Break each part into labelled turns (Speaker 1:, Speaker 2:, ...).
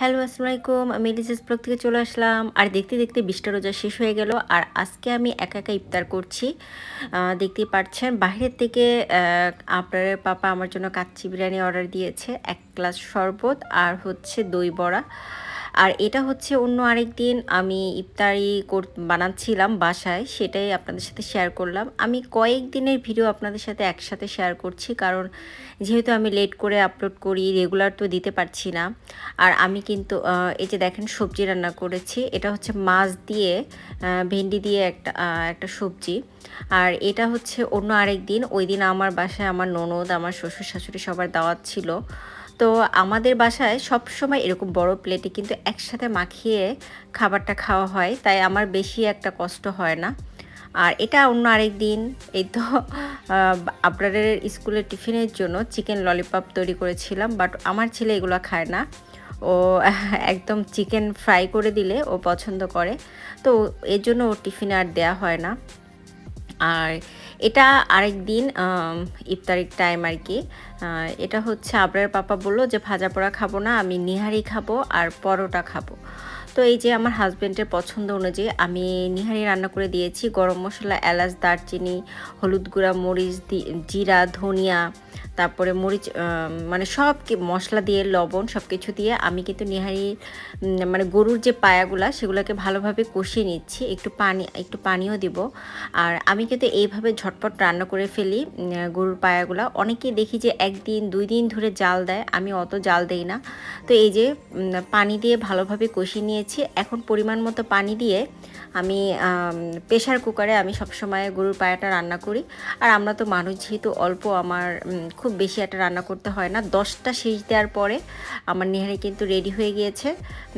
Speaker 1: Hello আসসালামাইকুম আমি Liza's blog থেকে চলে আসলাম। আর দেখতে দেখতে বিশটা রোজা শেষ হয়ে গেল। আর আজকে আমি একা একা ইফতার করছি। দেখতে পাচ্ছেন বাইরের থেকে আপনার পাপা আমার জন্য কাচ্চি বিরিয়ানি অর্ডার দিয়েছে। এক গ্লাস শরবত আর হচ্ছে দই বড়া। আর এটা হচ্ছে অন্য আরেক দিন আমি ইফতারি বানাচ্ছিলাম বাসায়, সেটাই আপনাদের সাথে শেয়ার করলাম। আমি কয়েক দিনের ভিডিও আপনাদের সাথে একসাথে শেয়ার করছি, কারণ যেহেতু আমি লেট করে আপলোড করি রেগুলার তো দিতে পারছি না। আর আমি কিন্তু এই যে দেখেন সবজি রান্না করেছি, এটা হচ্ছে মাছ দিয়ে ভেন্ডি দিয়ে একটা একটা সবজি। আর এটা হচ্ছে অন্য আরেক দিন, ওই দিন আমার বাসায় আমার ননদ, আমার শ্বশুর শাশুড়ি সবার দাওয়াত ছিল। তো আমাদের বাসায় সব সময় এরকম বড় প্লেটে কিন্তু একসাথে মাখিয়ে খাবারটা খাওয়া হয়, তাই আমার বেশি একটা কষ্ট হয় না। আর এটা অন্য আরেক দিন, এই তো আপনাদের স্কুলের টিফিনের জন্য চিকেন ললিপপ তৈরি করেছিলাম, বাট আমার ছেলে এগুলো খায় না। ও একদম চিকেন ফ্রাই করে দিলে ও পছন্দ করে, তো এর জন্য ও টিফিনে আর দেওয়া হয় না। আর এটা আরেক দিন ইফতারির টাইম আর কি। এটা হচ্ছে আবরার পাপা বলল যে, ভাজা পোড়া খাব না, আমি নিহারি খাব আর পরোটা খাব। তো এই যে আমার হাজব্যান্ডের পছন্দ অনুযায়ী আমি নিহারি রান্না করে দিয়েছি। গরম মশলা, এলাচ, দারচিনি, হলুদ গুঁড়া, মরিচ জিরা, ধনিয়া, তারপরে মরিচ মানে সব মশলা দিয়ে, লবণ সব কিছু দিয়ে আমি কিন্তু নিহারি মানে গরুর যে পায়াগুলা সেগুলোকে ভালোভাবে কষিয়ে নিচ্ছি। একটু পানি, একটু পানিও দিব। আর আমি কিন্তু এইভাবে ঝটপট রান্না করে ফেলি গরুর পায়াগুলা। অনেকেই দেখি যে একদিন, দুই দিন ধরে জাল দেয়, আমি অত জাল দেই না। তো এই যে পানি দিয়ে ভালোভাবে কষিয়ে নিয়েছি এখন পরিমাণ মতো পানি দিয়ে আমি প্রেশার কুকারে আমি সবসময় গরুর পায়াটা রান্না করি। আর আমরা তো মানুষ, যেহেতু অল্প আমার খুব বেশি একটা রান্না করতে হয় না, দশটা শেষ দেওয়ার পরে আমার নেহারি কিন্তু রেডি হয়ে গিয়েছে।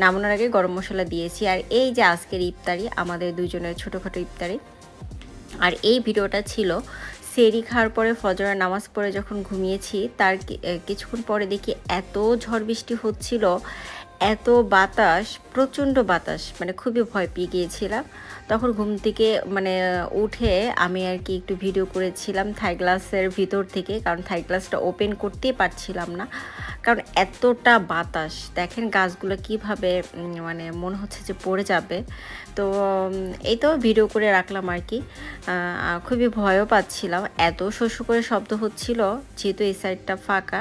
Speaker 1: নামানোর আগে গরম মশলা দিয়েছি। আর এই যে আজকের ইফতারি, আমাদের দুজনের ছোটোখাটো ইফতারি। আর এই ভিডিওটা ছিল সেরি খাওয়ার পরে, ফজরের নামাজ পড়ে যখন ঘুমিয়েছি, তার কিছুক্ষণ পরে দেখি এত ঝড় বৃষ্টি হচ্ছিল। এত বাতাস, প্রচণ্ড বাতাস মানে খুবই ভয় পেয়ে গিয়েছিলাম। তখন ঘুম থেকে মানে উঠে আমি আর কি একটু ভিডিও করেছিলাম থাই গ্লাসের ভিতর থেকে, কারণ থাই গ্লাসটা ওপেন করতেই পারছিলাম না। কারণ এতটা বাতাস, দেখেন গাছগুলো কীভাবে মানে মনে হচ্ছে যে পড়ে যাবে। তো এই তো ভিডিও করে রাখলাম আর কি। খুবই ভয়ও পাচ্ছিলাম। এত শস্য করে শব্দ হচ্ছিল, যেহেতু এই সাইডটা ফাঁকা।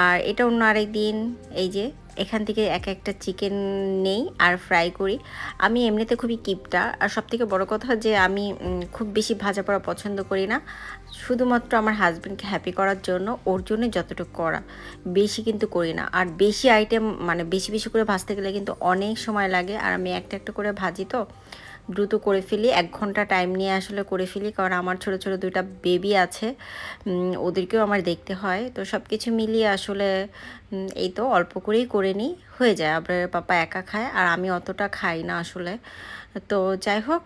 Speaker 1: আর এটা অন্য আরেক দিন এই যে এখান থেকে এক একটা চিকেন নেই আর ফ্রাই করি। আমি এমনিতে খুবই কিপটা। আর সব থেকে বড়ো কথা যে আমি খুব বেশি ভাজা পড়া পছন্দ করি না। শুধুমাত্র আমার হাজব্যান্ডকে হ্যাপি করার জন্য, ওর জন্য যতটুকু করা। বেশি কিন্তু করি না। আর বেশি আইটেম মানে বেশি বেশি করে ভাজতে গেলে কিন্তু অনেক সময় লাগে। আর আমি একটা একটা করে ভাজি তো দ্রুত করে ফেলি এক ঘণ্টা টাইম নিয়ে আসলে করে ফেলি কারণ আমার ছোট ছোট দুইটা বেবি আছে ওদেরকেও আমার দেখতে হয়। তো সব কিছু মিলিয়ে আসলে এই তো অল্প করেই করে নিই হয়ে যায়। আপনার পাপা একা খায় আর আমি অতটা খাই না আসলে। তো যাই হোক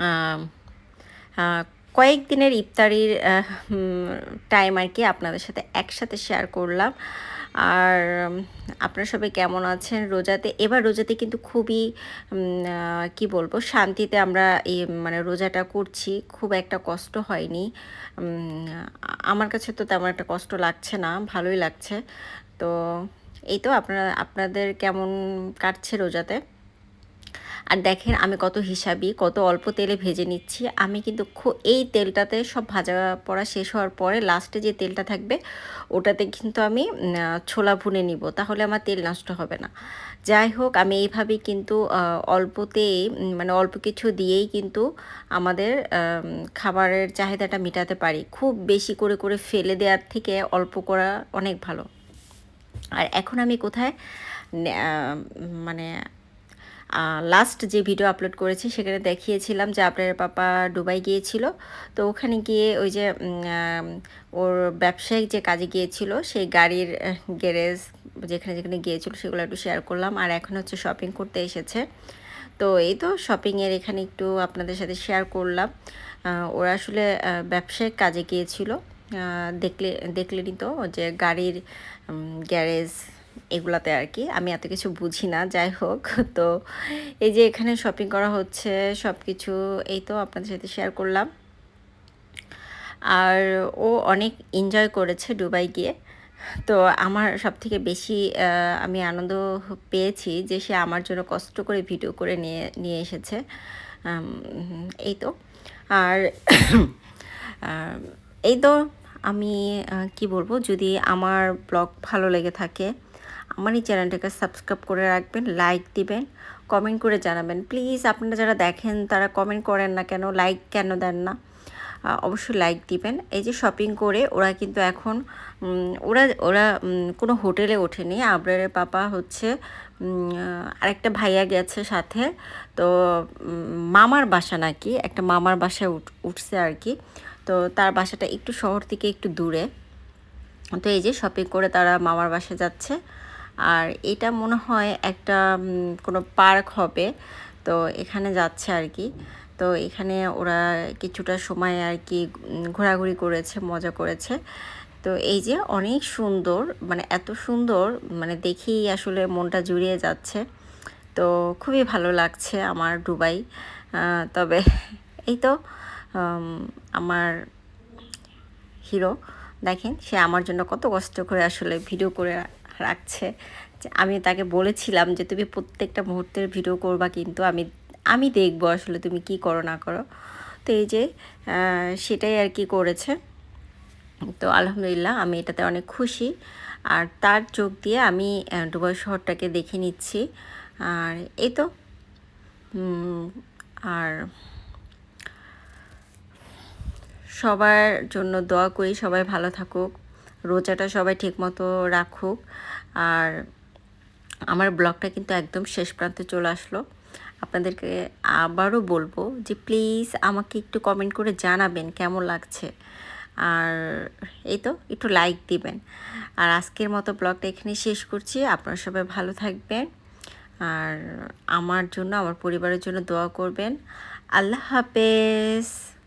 Speaker 1: আম, আহ, কয়েকদিনের ইফতারির টাইম আর কি আপনাদের সাথে একসাথে শেয়ার করলাম। আর আপনারা সবাই কেমন আছেন? রোজাতে, এবার রোজাতে কিন্তু খুবই কি বলব, শান্তিতে আমরা এই মানে রোজাটা করছি। খুব একটা কষ্ট হয়নি। আমার কাছে তো তেমন একটা কষ্ট লাগছে না, ভালোই লাগছে। তো, এই তো আপনারা, আপনাদের কেমন কাটছে রোজাতে? আর দেখেন আমি কত হিসাবি, কত অল্প তেলে ভেজে নিচ্ছি। আমি কিন্তু এই তেলটাতে সব ভাজা পড়া শেষ হওয়ার পরে লাস্টে যে তেলটা থাকবে, ওটাতে কিন্তু আমি ছোলা ভুনে নিব। তাহলে আমার তেল নষ্ট হবে না। যাই হোক, আমি এইভাবেই কিন্তু অল্পতেই মানে অল্প কিছু দিয়েই কিন্তু আমাদের খাবারের চাহিদাটা মেটাতে পারি। খুব বেশি করে করে ফেলে দেওয়ার থেকে অল্প করা অনেক ভালো। আর এখন আমি কোথায় মানে লাস্ট যে ভিডিও আপলোড করেছি সেখানে দেখিয়েছিলাম যে আপনার পাপা দুবাই গিয়েছিল। তো ওখানে গিয়ে ওই যে ওর ব্যবসায়িক যে কাজে গিয়েছিল, সেই গাড়ির গ্যারেজ যেখানে যেখানে গিয়েছিল সেগুলো একটু শেয়ার করলাম। আর এখন হচ্ছে শপিং করতে এসেছে। তো এই তো শপিংয়ের এখানে একটু আপনাদের সাথে শেয়ার করলাম। ওরা আসলে ব্যবসায়িক কাজে গিয়েছিল। দেখলে, দেখলেনই তো যে গাড়ির গ্যারেজ এগুলাতে আর কি আমি এত কিছু বুঝি না যাই হোক তো এই যে এখানে শপিং করা হচ্ছে সব কিছু এই তো আপনাদের সাথে শেয়ার করলাম। আর ও অনেক এনজয় করেছে দুবাই গিয়ে। তো আমার সব থেকে বেশি আমি আনন্দ পেয়েছি যে সে আমার জন্য কষ্ট করে ভিডিও করে নিয়ে নিয়ে এসেছে। এই তো। আর এই তো আমি কি বলব, যদি আমার ব্লগ ভালো লেগে থাকে আমার এই চ্যানেলটাকে সাবস্ক্রাইব করে রাখবেন, লাইক দিবেন, কমেন্ট করে জানাবেন। প্লিজ আপনারা যারা দেখেন তারা কমেন্ট করেন না কেন, লাইক কেন দেন না? অবশ্যই লাইক দিবেন। এই যে শপিং করে ওরা কিন্তু এখন ওরা ওরা কোনো হোটেলে ওঠেনি। আবরারের পাপা হচ্ছে আরেকটা ভাইয়া গেছে সাথে। তো মামার বাসা নাকি, একটা মামার বাসায় উঠ, উঠছে আর কি। তো তার বাসাটা একটু শহর থেকে একটু দূরে। তো এই যে শপিং করে তারা মামার বাসায় যাচ্ছে। আর এটা মনে হয় একটা কোনো পার্ক হবে। তো এখানে যাচ্ছে আর কি। তো এখানে ওরা কিছুটা সময় আর কি ঘোরাঘুরি করেছে, মজা করেছে। তো এই যে অনেক সুন্দর মানে এত সুন্দর মানে দেখেই আসলে মনটা জুড়িয়ে যাচ্ছে। তো খুবই ভালো লাগছে আমার দুবাই। তবে এই তো আমার হিরো। দেখেন, সে আমার জন্য কত কষ্ট করে আসলে ভিডিও করে রাখছে। আমি তাকে বলেছিলাম যে, তুমি প্রত্যেকটা মুহূর্তের ভিডিও করবা কিন্তু আমি আমি দেখব আসলে তুমি কি করো না করো। তো এই যে সেটাই আর কি করেছে। তো আলহামদুলিল্লাহ আমি এটাতে অনেক খুশি। আর তার চোখ দিয়ে আমি দুবাই শহরটাকে দেখে নিচ্ছি। আর এই তো। আর সবার জন্য দোয়া করি, সবাই ভালো থাকুক। রোজাটা সবাই ঠিকমতো রাখুক। আর আমার ব্লগটা কিন্তু একদম শেষ প্রান্তে চলে আসলো। আপনাদেরকে আবারও বলব যে প্লিজ আমাকে একটু কমেন্ট করে জানাবেন কেমন লাগছে। আর এই তো, একটু লাইক দিবেন। আর আজকের মতো ব্লগটা এখানে শেষ করছি। আপনারা সবাই ভালো থাকবেন। আর আমার জন্য, আমার পরিবারের জন্য দোয়া করবেন। আল্লাহ হাফেজ।